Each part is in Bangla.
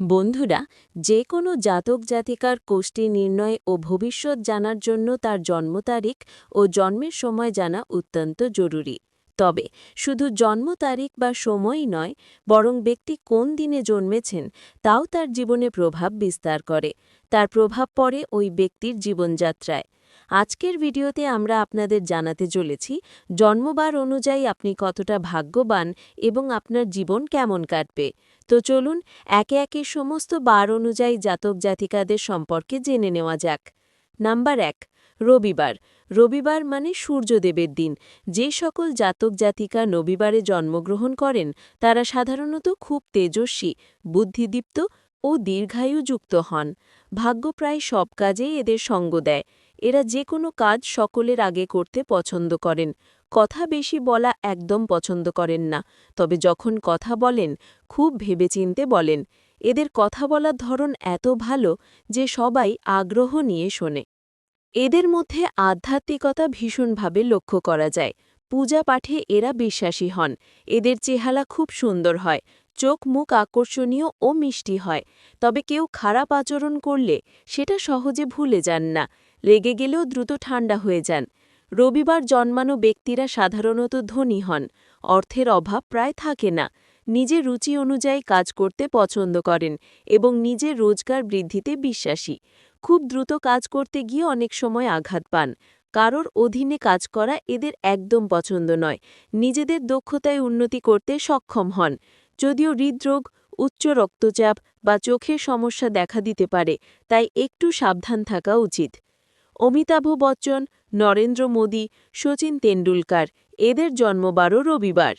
বন্ধুরা যে কোনো জাতক জাতিকার কোষ্টি নির্ণয় ও ভবিষ্যৎ জানার জন্য তার জন্ম তারিখ ও জন্মের সময় জানা অত্যন্ত জরুরি। তবে, শুধু জন্ম তারিখ বা সময়ই নয়, বরং ব্যক্তি কোন দিনে জন্মেছেন, তাও তার জীবনে প্রভাব বিস্তার করে। তার প্রভাব পড়ে ওই ব্যক্তির জীবনযাত্রায়। আজকের ভিডিওতে আমরা আপনাদের জানাতে চলেছি, জন্মবার অনুযায়ী আপনি কতটা ভাগ্যবান এবং আপনার জীবন কেমন কাটবে। তো চলুন, একে একে সমস্ত বার অনুযায়ী জাতক জাতিকাদের সম্পর্কে জেনে নেওয়া যাক। নাম্বার এক, রবিবার। রবিবার মানে সূর্যদেবের দিন। যে সকল জাতক জাতিকা রবিবারে জন্মগ্রহণ করেন, তারা সাধারণত খুব তেজস্বী, বুদ্ধিদীপ্ত ও দীর্ঘায়ুযুক্ত হন। ভাগ্য প্রায় সব কাজেই এদের সঙ্গ দেয়। এরা যে কোনো কাজ সকলের আগে করতে পছন্দ করেন। কথা বেশি বলা একদম পছন্দ করেন না, তবে যখন কথা বলেন, খুব ভেবেচিন্তে বলেন। এদের কথা বলার ধরন এত ভালো যে সবাই আগ্রহ নিয়ে শোনে। এদের মধ্যে আধ্যাত্মিকতা ভীষণভাবে লক্ষ্য করা যায়। পূজা পাঠে এরা বিশ্বাসী হন। এদের চেহারা খুব সুন্দর হয়। চোখ মুখ আকর্ষণীয় ও মিষ্টি হয়, তবে কেউ খারাপ আচরণ করলে সেটা সহজে ভুলে যান না, রেগে গেলেও দ্রুত ঠান্ডা হয়ে যান। রবিবার জন্মানো ব্যক্তিরা সাধারণত ধনী হন, অর্থের অভাব প্রায় থাকে না, নিজের রুচি অনুযায়ী কাজ করতে পছন্দ করেন এবং নিজের রোজগার বৃদ্ধিতে বিশ্বাসী। খুব দ্রুত কাজ করতে গিয়ে অনেক সময় আঘাত পান, কারোর অধীনে কাজ করা এদের একদম পছন্দ নয়, নিজেদের দক্ষতায় উন্নতি করতে সক্ষম হন। যদিও হৃদরোগ, উচ্চ রক্তচাপ বা চোখের সমস্যা দেখা দিতে পারে, তাই একটু সাবধান থাকা উচিত। অমিতাভ বচ্চন, নরেন্দ্র মোদী শচীন তেন্ডুলকার, এদের জন্মবারও রবিবার।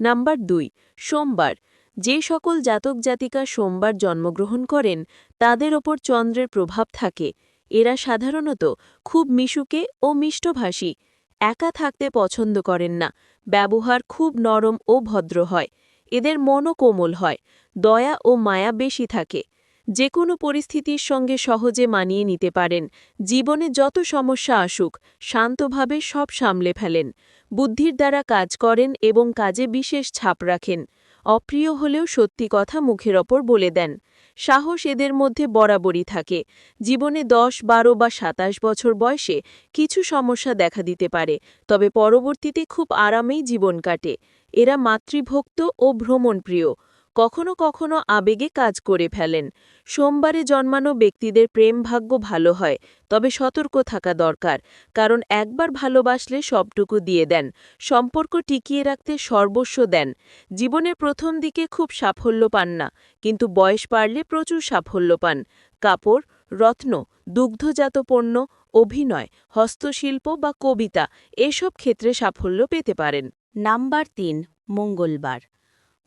নাম্বার দুই, সোমবার। যে সকল জাতক জাতিকা সোমবার জন্মগ্রহণ করেন, তাদের ওপর চন্দ্রের প্রভাব থাকে। এরা সাধারণত খুব মিশুকে ও মিষ্টভাষী, একা থাকতে পছন্দ করেন না, ব্যবহার খুব নরম ও ভদ্র হয়। এদের মনও কোমল হয়, দয়া ও মায়া বেশি থাকে। যে কোনো পরিস্থিতির সঙ্গে সহজে মানিয়ে নিতে পারেন, জীবনে যত সমস্যা আসুক, শান্তভাবে সব সামলে ফেলেন, বুদ্ধির দ্বারা কাজ করেন এবং কাজে বিশেষ ছাপ রাখেন, অপ্রিয় হলেও সত্যি কথা মুখের ওপর বলে দেন। সাহস এদের মধ্যে বরাবরই থাকে, জীবনে দশ, বারো বা সাতাশ বছর বয়সে কিছু সমস্যা দেখা দিতে পারে, তবে পরবর্তীতে খুব আরামেই জীবন কাটে। এরা মাতৃভক্ত ও ভ্রমণপ্রিয়, কখনো কখনো আবেগে কাজ করে ফেলেন। সোমবারে জন্মানো ব্যক্তিদের প্রেম ভাগ্য ভালো হয়, তবে সতর্ক থাকা দরকার, কারণ একবার ভালোবাসলে সবটুকু দিয়ে দেন, সম্পর্ক টিকিয়ে রাখতে সর্বস্ব দেন। জীবনের প্রথম দিকে খুব সাফল্য পান না, কিন্তু বয়স পারলে প্রচুর সাফল্য পান। কাপড়, রত্ন, দুগ্ধজাত পণ্য, অভিনয়, হস্তশিল্প বা কবিতা, এসব ক্ষেত্রে সাফল্য পেতে পারেন। নাম্বার তিন, মঙ্গলবার।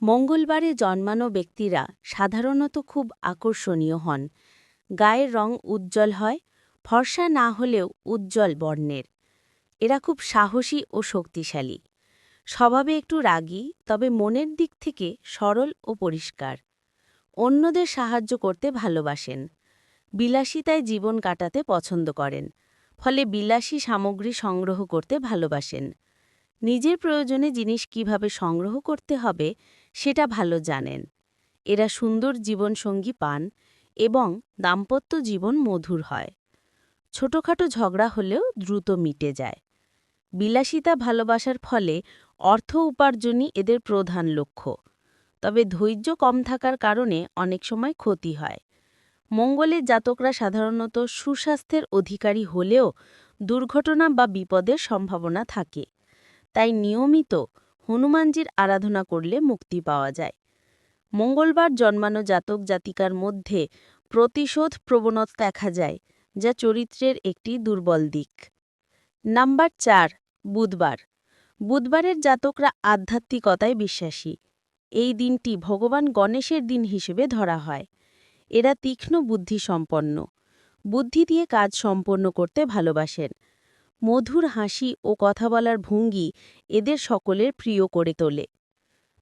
মঙ্গলবারে জন্মানো ব্যক্তিরা সাধারণত খুব আকর্ষণীয় হন। গায়ের রং উজ্জ্বল হয়, ফর্সা না হলেও উজ্জ্বল বর্ণের। এরা খুব সাহসী ও শক্তিশালী। স্বভাবে একটু রাগী, তবে মনের দিক থেকে সরল ও পরিষ্কার। অন্যদের সাহায্য করতে ভালোবাসেন। বিলাসিতায় জীবন কাটাতে পছন্দ করেন। ফলে বিলাসী সামগ্রী সংগ্রহ করতে ভালোবাসেন। নিজের প্রয়োজনে জিনিস কীভাবে সংগ্রহ করতে হবে সেটা ভালো জানেন। এরা সুন্দর জীবনসঙ্গী পান এবং দাম্পত্য জীবন মধুর হয়। ছোটখাটো ঝগড়া হলেও দ্রুত মিটে যায়। বিলাসিতা ভালোবাসার ফলে অর্থ উপার্জনই এদের প্রধান লক্ষ্য। তবে ধৈর্য কম থাকার কারণে অনেক সময় ক্ষতি হয়। মঙ্গলের জাতকরা সাধারণত সুস্বাস্থ্যের অধিকারী হলেও দুর্ঘটনা বা বিপদের সম্ভাবনা থাকে। তাই নিয়মিত হনুমানজির আরাধনা করলে মুক্তি পাওয়া যায়। মঙ্গলবার জন্মানো জাতক জাতিকার মধ্যে প্রতিশোধ প্রবণতা দেখা যায়, যা চরিত্রের একটি দুর্বল দিক। নাম্বার চার, বুধবার। বুধবারের জাতকরা আধ্যাত্মিকতায় বিশ্বাসী। এই দিনটি ভগবান গণেশের দিন হিসেবে ধরা হয়। এরা তীক্ষ্ণ বুদ্ধিসম্পন্ন। বুদ্ধি দিয়ে কাজ সম্পন্ন করতে ভালোবাসেন। মধুর হাসি ও কথা বলার ভঙ্গি এদের সকলের প্রিয় করে তোলে।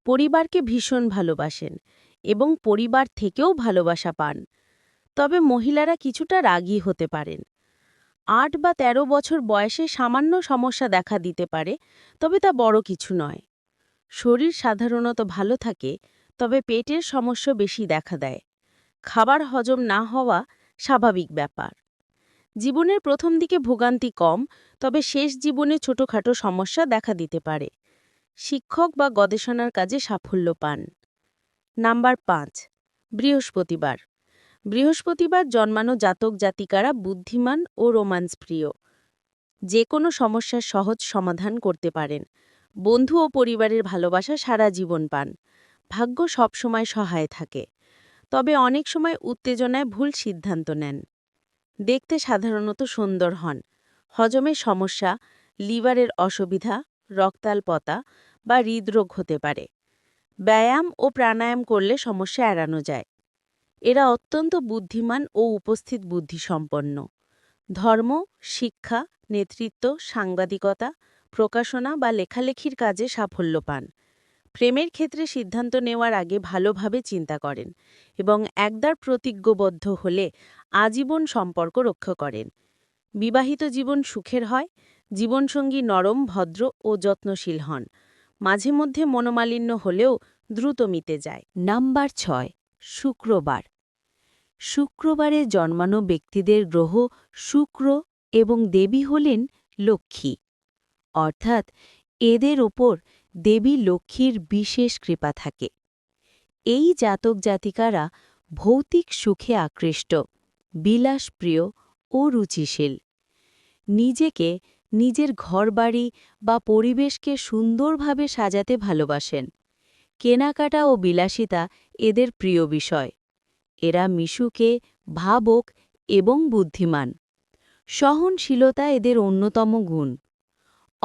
পরিবারকে ভীষণ ভালোবাসেন এবং পরিবার থেকেও ভালোবাসা পান। তবে মহিলারা কিছুটা রাগী হতে পারেন। আট বা ১৩ বছর বয়সে সামান্য সমস্যা দেখা দিতে পারে, তবে তা বড় কিছু নয়। শরীর সাধারণত ভালো থাকে, তবে পেটের সমস্যা বেশি দেখা দেয়। খাবার হজম না হওয়া স্বাভাবিক ব্যাপার। জীবনের প্রথম দিকে ভোগান্তি কম, তবে শেষ জীবনে ছোটখাটো সমস্যা দেখা দিতে পারে। শিক্ষক বা গবেষণার কাজে সাফল্য পান। নাম্বার পাঁচ, বৃহস্পতিবার। বৃহস্পতিবার জন্মানো জাতক জাতিকারা বুদ্ধিমান ও রোমান্স প্রিয় যে কোনো সমস্যার সহজ সমাধান করতে পারেন। বন্ধু ও পরিবারের ভালোবাসা সারা জীবন পান। ভাগ্য সবসময় সহায় থাকে। তবে অনেক সময় উত্তেজনায় ভুল সিদ্ধান্ত নেন। দেখতে সাধারণত সুন্দর হন। হজমের সমস্যা, লিভারের অসুবিধা, রক্তাল্পতা বা হৃদরোগ হতে পারে। ব্যায়াম ও প্রাণায়াম করলে সমস্যা এড়ানো যায়। এরা অত্যন্ত বুদ্ধিমান ও উপস্থিত বুদ্ধিসম্পন্ন। ধর্ম, শিক্ষা, নেতৃত্ব, সাংবাদিকতা, প্রকাশনা বা লেখালেখির কাজে সাফল্য পান। প্রেমের ক্ষেত্রে সিদ্ধান্ত নেওয়ার আগে ভালোভাবে চিন্তা করেন এবং একদার প্রতিজ্ঞবদ্ধ হলে আজীবন সম্পর্ক রক্ষা করেন। বিবাহিত জীবন সুখের হয়, জীবনসঙ্গী নরম, ভদ্র ও যত্নশীল হন। মাঝে মধ্যে মনোমালিন্য হলেও দ্রুত মিতে যায়। নাম্বার ছয়, শুক্রবার। শুক্রবারে জন্মানো ব্যক্তিদের গ্রহ শুক্র এবং দেবী হলেন লক্ষ্মী। অর্থাৎ এদের ওপর দেবী লক্ষ্মীর বিশেষ কৃপা থাকে। এই জাতক জাতিকারা ভৌতিক সুখে আকৃষ্ট, বিলাসপ্রিয় ও রুচিশীল। নিজেকে নিজের ঘরবাড়ি বা পরিবেশকে সুন্দরভাবে সাজাতে ভালোবাসেন। কেনাকাটা ও বিলাসিতা এদের প্রিয় বিষয়। এরা মিশুকে, ভাবক এবং বুদ্ধিমান। সহনশীলতা এদের অন্যতম গুণ।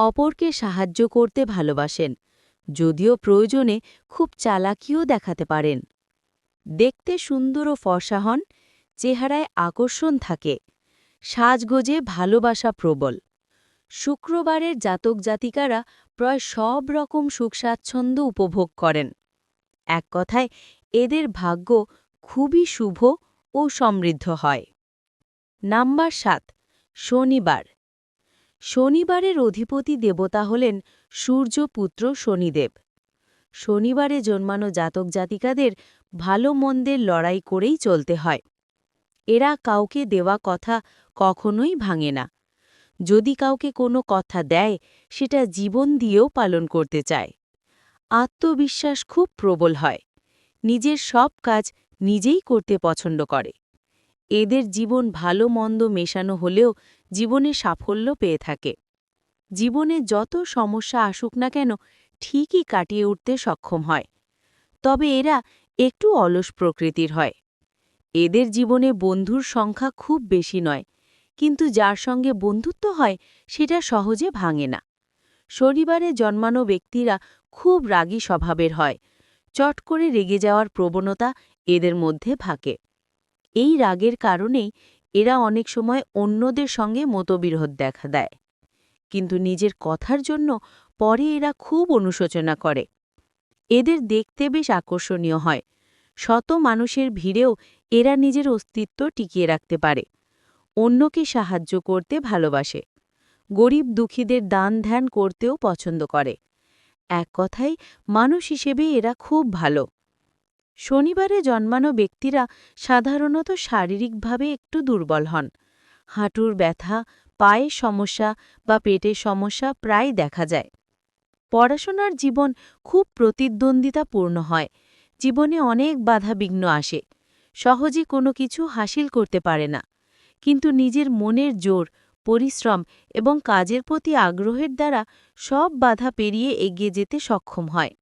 অপরকে সাহায্য করতে ভালোবাসেন, যদিও প্রয়োজনে খুব চালাকিও দেখাতে পারেন। দেখতে সুন্দর ও ফর্সা হন, চেহারায় আকর্ষণ থাকে, সাজগোজে ভালোবাসা প্রবল। শুক্রবারের জাতক জাতিকারা প্রায় সব রকম সুখ স্বাচ্ছন্দ্য উপভোগ করেন। এক কথায়, এদের ভাগ্য খুবই শুভ ও সমৃদ্ধ হয়। নাম্বার সাত, শনিবার। শনিবারের অধিপতি দেবতা হলেন সূর্যপুত্র শনিদেব। শনিবারে জন্মানো জাতক জাতিকাদের ভালো মন্দের লড়াই করেই চলতে হয়। এরা কাউকে দেওয়া কথা কখনোই ভাঙে না। যদি কাউকে কোনো কথা দেয়, সেটা জীবন দিয়েও পালন করতে চায়। আত্মবিশ্বাস খুব প্রবল হয়। নিজের সব কাজ নিজেই করতে পছন্দ করে। এদের জীবন ভালো মন্দ মেশানো হলেও জীবনে সাফল্য পেয়ে থাকে। জীবনে যত সমস্যা আসুক না কেন, ঠিকই কাটিয়ে উঠতে সক্ষম হয়। তবে এরা একটু অলস প্রকৃতির হয়। এদের জীবনে বন্ধুর সংখ্যা খুব বেশি নয়, কিন্তু যার সঙ্গে বন্ধুত্ব হয়, সেটা সহজে ভাঙে না। শনিবারে জন্মানো ব্যক্তিরা খুব রাগী স্বভাবের হয়, চট করে রেগে যাওয়ার প্রবণতা এদের মধ্যে থাকে। এই রাগের কারণেই এরা অনেক সময় অন্যদের সঙ্গে মতবিরোধ দেখা দেয়। কিন্তু নিজের কথার জন্য পরে এরা খুব অনুশোচনা করে। এদের দেখতে বেশ আকর্ষণীয় হয়। শত মানুষের ভিড়েও এরা নিজের অস্তিত্ব টিকিয়ে রাখতে পারে। অন্যকে সাহায্য করতে ভালোবাসে। গরিব দুঃখীদের দান ধ্যান করতেও পছন্দ করে। এক কথায়, মানুষ হিসেবে এরা খুব ভালো। শনিবারে জন্মানো ব্যক্তিরা সাধারণত শারীরিকভাবে একটু দুর্বল হন। হাঁটুর ব্যথা পায়ের সমস্যা বা পেটের সমস্যা প্রায় দেখা যায়। পড়াশোনার জীবন খুব প্রতিদ্বন্দ্বিতাপূর্ণ হয়। জীবনে অনেক বাধা বিঘ্ন আসে। সহজে কোনো কিছু হাসিল করতে পারে না। কিন্তু নিজের মনের জোর, পরিশ্রম এবং কাজের প্রতি আগ্রহের দ্বারা সব বাধা পেরিয়ে এগিয়ে যেতে সক্ষম হয়।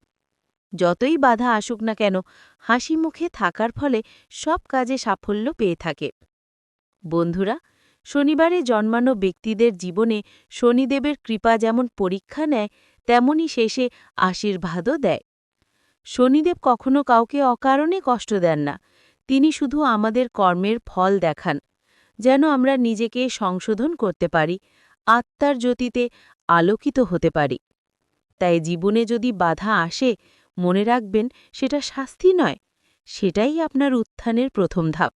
যতই বাধা আসুক না কেন, হাসি মুখে থাকার ফলে সব কাজে সাফল্য পেয়ে থাকে। বন্ধুরা, শনিবারে জন্মানো ব্যক্তিদের জীবনে শনিদেবের কৃপা যেমন পরীক্ষা নেয়, তেমনি শেষে আশীর্বাদও দেয়। শনিদেব কখনো কাউকে অকারণে কষ্ট দেন না, তিনি শুধু আমাদের কর্মের ফল দেখান, যেন আমরা নিজেকে সংশোধন করতে পারি, আত্মার জ্যোতিতে আলোকিত হতে পারি। তাই জীবনে যদি বাধা আসে মনে রাখবেন, সেটা শাস্তি নয়, সেটাই আপনার উত্থানের প্রথম ধাপ।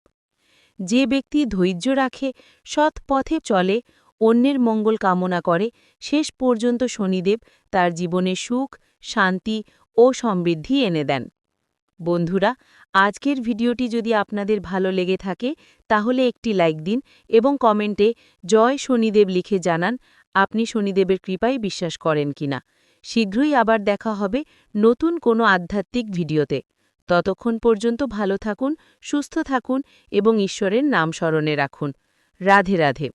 যে ব্যক্তি ধৈর্য রাখে, সৎ পথে চলে, অন্যের মঙ্গল কামনা করে, শেষ পর্যন্ত শনিদেব তার জীবনে সুখ, শান্তি ও সমৃদ্ধি এনে দেন। বন্ধুরা, আজকের ভিডিওটি যদি আপনাদের ভালো লেগে থাকে, তাহলে একটি লাইক দিন এবং কমেন্টে জয় শনিদেব লিখে জানান, আপনি শনিদেবের কৃপায় বিশ্বাস করেন কিনা। শীঘ্রই আবার দেখা হবে নতুন কোনো আধ্যাত্মিক ভিডিওতে। ততক্ষণ পর্যন্ত ভালো থাকুন, সুস্থ থাকুন এবং ঈশ্বরের নাম স্মরণে রাখুন। রাধে রাধে।